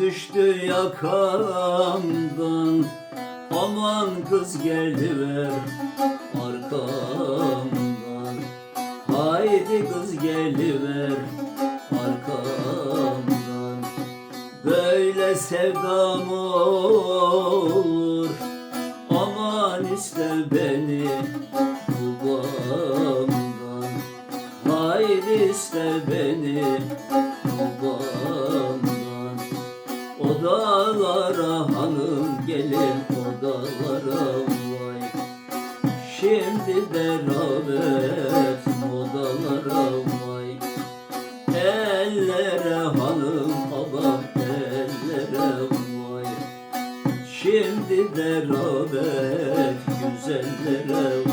Düştü yakamdan. Aman kız geliver arkamdan. Haydi kız geliver arkamdan. Böyle sevdam olur. Aman iste beni babamdan. Haydi iste beni babamdan Odalara hanım gelin odalara vay. Şimdi beraber odalara vay. Ellere hanım babam ellere vay. Şimdi beraber güzellere vay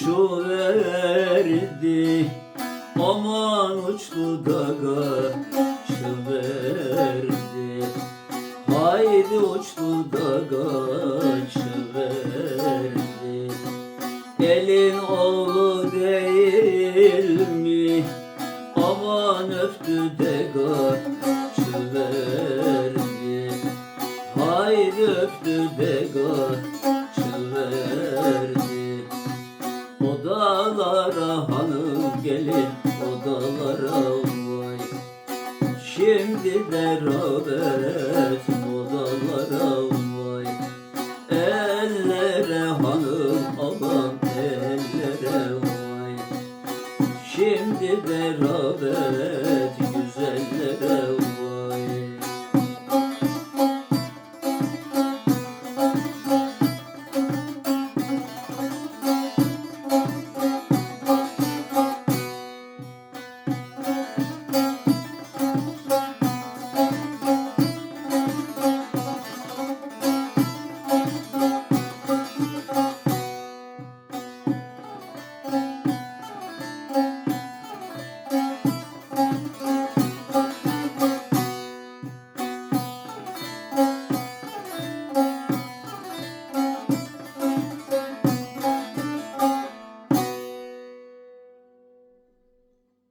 Güvercin uçuverdi Aman uçtu daga çıverdi Haydi uçtu daga çıverdi Elin oğlu değil mi? Aman öptü daga Şimdi beraber odalara